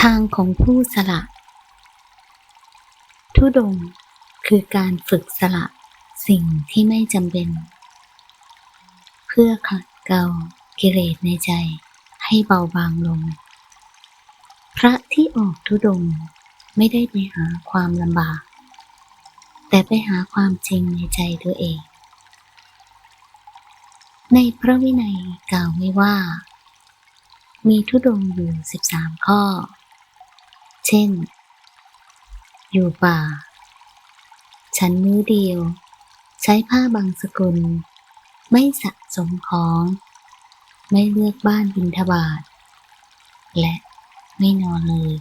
ทางของผู้สละ ทุดงคือการฝึกสละสิ่งที่ไม่จำเป็น เพื่อขัดเกลากิเลสในใจให้เบาบางลง พระที่ออกทุดงไม่ได้ไปหาความลำบาก แต่ไปหาความจริงในใจตัวเอง ในพระวินัยกล่าวไว้ว่า มีทุดงอยู่ 13 ข้อ เช่น อยู่ป่า ฉันมื้อเดียว ใช้ผ้าบางสกุล ไม่สะสมของ ไม่เลือกบ้านบินทบาท และไม่นอนเลย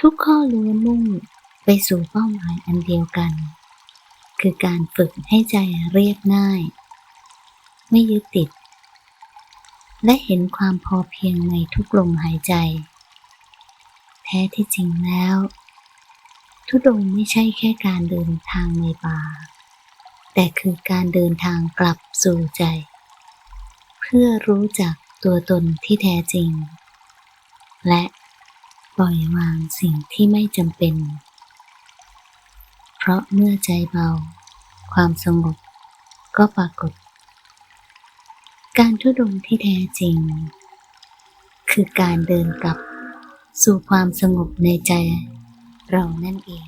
ทุกข้อล้วนมุ่งไปสู่เป้าหมายอันเดียวกัน คือการฝึกให้ใจเรียบง่าย ไม่ยึดติด และเห็นความพอเพียงในทุกลมหายใจ ท้ที่จริงแล้ว ทุดงไม่ใช่แค่การเดินทางในป่า แต่คือการเดินทางกลับสู่ใจ เพื่อรู้จักตัวตนที่แท้จริง และปล่อยวางสิ่งที่ไม่จำเป็น เพราะเมื่อใจเบา ความสงบก็ปรากฏ การทุดงที่แท้จริง คือการเดินกลับ สู่ความสงบในใจเรานั่นเอง